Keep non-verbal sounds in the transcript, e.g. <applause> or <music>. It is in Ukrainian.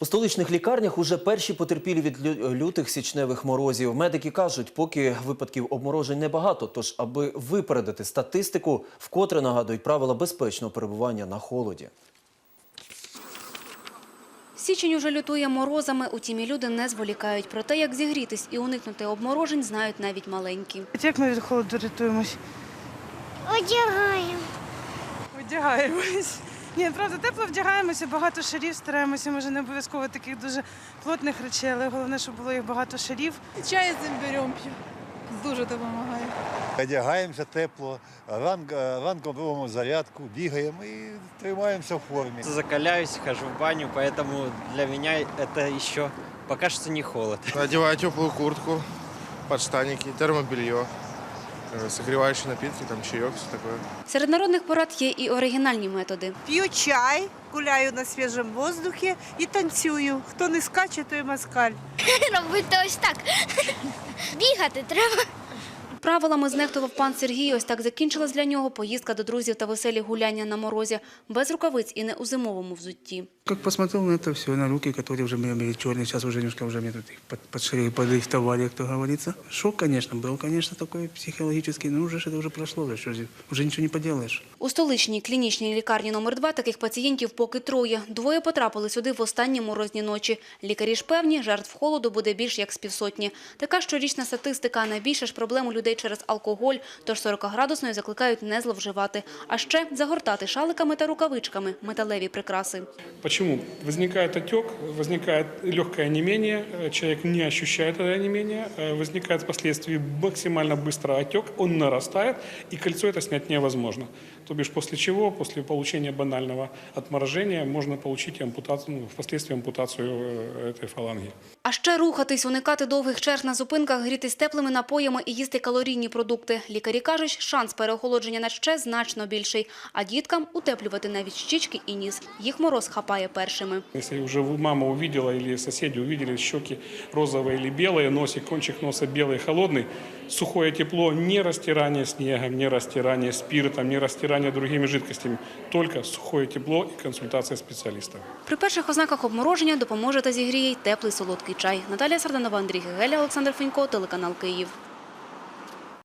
У столичних лікарнях уже перші потерпілі від лютих січневих морозів. Медики кажуть, поки випадків обморожень небагато. Тож, аби випередити статистику, вкотре нагадують правила безпечного перебування на холоді. Січень уже лютує морозами, утім і люди не зволікають. Про те, як зігрітись і уникнути обморожень, знають навіть маленькі. Як ми від холоду рятуємось? Одягаємо. Одягаємось. Ні, правда, тепло вдягаємося, багато шарів стараємося. Може, не обов'язково таких дуже плотних речей, але головне, щоб було їх багато шарів. Чай з імбирем п'ю. Дуже допомагає. Одягаємося тепло, ран, ранком робимо зарядку, бігаємо і тримаємося в формі. Закаляюсь, хожу в баню, поэтому для меня это еще пока что не холод. Одеваю теплую куртку, подштанники, термобелье, э, согревающие напитки, там чаек, все такое. Серед народних порад є і оригінальні методи. П'ю чай, гуляю на свіжому воздухі і танцюю. Хто не скаче, той москаль. <laughs> Робити ось так. <laughs> Бігати треба. Правилами знехтував пан Сергій. Ось так закінчилась для нього поїздка до друзів та веселі гуляння на морозі, без рукавиць і не у зимовому взутті. Как посмотрел на это все, на руки, которые уже мне были черные, сейчас уже немножко уже мне тут их под, подшили, подрихтовали, как говорится. Шок, конечно, был, конечно, такой психологический, но уже ж это уже прошло, уже, что же, уже ничего не поделаешь. У столичній клінічній лікарні номер 2 таких пацієнтів поки троє. Двоє потрапили сюди в останні морозні ночі. Лікарі ж певні, жертв холоду буде більш як з півсотні. Така щорічна статистика. Найбільше ж проблем у людей через алкоголь, тож 40-градусною закликають не зловживати. А ще загортати шаликами та рукавичками металеві прикраси. Почему? Возникает отек, возникает легкое онемение, э, человек не ощущает это онемение, э, возникает впоследствии максимально быстро отек, он нарастает, и кольцо это снять невозможно. То бишь после чего, после получения банального отморожения, можно получить ампутацию, ну, впоследствии ампутацию э, этой фаланги. А ще рухатись, уникати довгих черг на зупинках, грітись теплими напоями і їсти калорійні продукти. Лікарі кажуть, шанс переохолодження на ще значно більший. А діткам утеплювати навіть щічки і ніс. Їх мороз хапає першими. Если уже вы- мама увидела или соседи увидели щеки розовые или белые, носик, кончик носа белый, холодный, сухое тепло, не растирание снегом, не растирание спиртом, не растирание другими жидкостями, только сухое тепло и консультация специалиста. При перших ознаках обмороження допоможе та зігріє й теплий солодкий чай. Наталія Сарданова, Андрій Гегеля, Олександр Фенько, телеканал Київ.